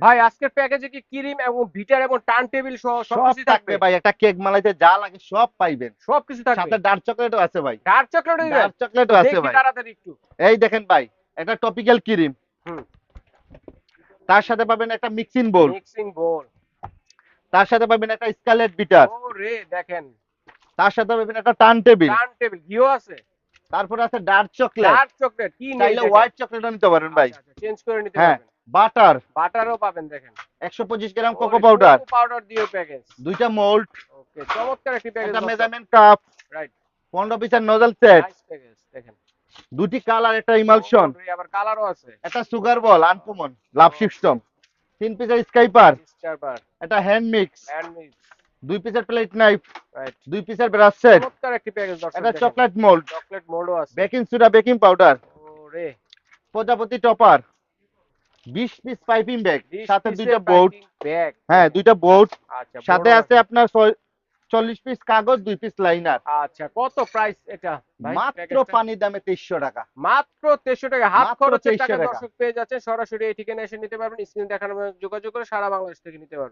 ভাই আজকের প্যাকেজে কি ক্রিম এবং বিটার এবং টার্ন টেবিল সহ সব সবকিছু থাকবে ভাই একটা কেক মালাইতে যা লাগে সব পাইবেন। সবকিছু সাথে থাকবে ডার্ক চকলেটও আছে ভাই। ডার্ক চকলেট ডার্ক চকলেটও আছে ভাই। তাড়াতাড়ি একটু। এই দেখেন ভাই একটা টপিক্যাল ক্রিম হুম। তার সাথে পাবেন একটা মিক্সিং বোল মিক্সিং বোল তার সাথে পাবেন একটা স্কালেট বিটার ও রে দেখেন। তার সাথে পাবেন একটা টার্ন টেবিল টার্ন টেবিল ঘিও আছে। তারপরে আছে ডার্ক চকলেট ডার্ক চকলেট কি নেই চাইলে হোয়াইট চকলেটও নিতে পারেন ভাই। চেঞ্জ করে নিতে হ্যাঁ। পারবেন। বাটার বাটারও পাবেন দেখেন। একশো পঁচিশ গ্রাম কোকো পাউডার পাউডার দিয়ে প্যাকেজ দুইটা মোল্ড ওকে চমৎকার একটি প্যাকেজ একটা মেজারমেন্ট কাপ রাইট পনেরো পিসের নোজেল সেট প্যাকেজ দেখেন। দুটি কালার একটা ইমালশন ও, আবার কালারও আছে। একটা sugar ball uncommon love system তিন পিসের স্কাইপার স্টার বার একটা হ্যান্ড মিক্স হ্যান্ড মিক্স দুই পিসের প্লেট নাইফ রাইট দুই পিসের ব্রাশ সেট চমৎকার একটি প্যাকেজ দেখেন। চকলেট মোল্ড চকলেট মোল্ডও আছে। বেকিং সোডা বেকিং পাউডার ও রে। প্রজাপতি টপার বিশ পিস পাইপিং ব্যাগ সাথে দুইটা বোর্ড হ্যাঁ দুইটা বোর্ড আচ্ছা সাথে আছে আপনার চল্লিশ পিস কাগজ দুই পিস লাইনার আচ্ছা কত প্রাইস এটা? মাত্র পানি পানির দামে তেইশশো টাকা। মাত্র তেইশশো টাকা। হাফ খরচের 2300 টাকা টাকা। দর্শক পেয়ে যাচ্ছে। সরাসরি এই ঠিকানায় এসে নিতে পারবেন। স্ক্রিন দেখানোর যোগাযোগ করে সারা বাংলাদেশ থেকে নিতে পারবেন।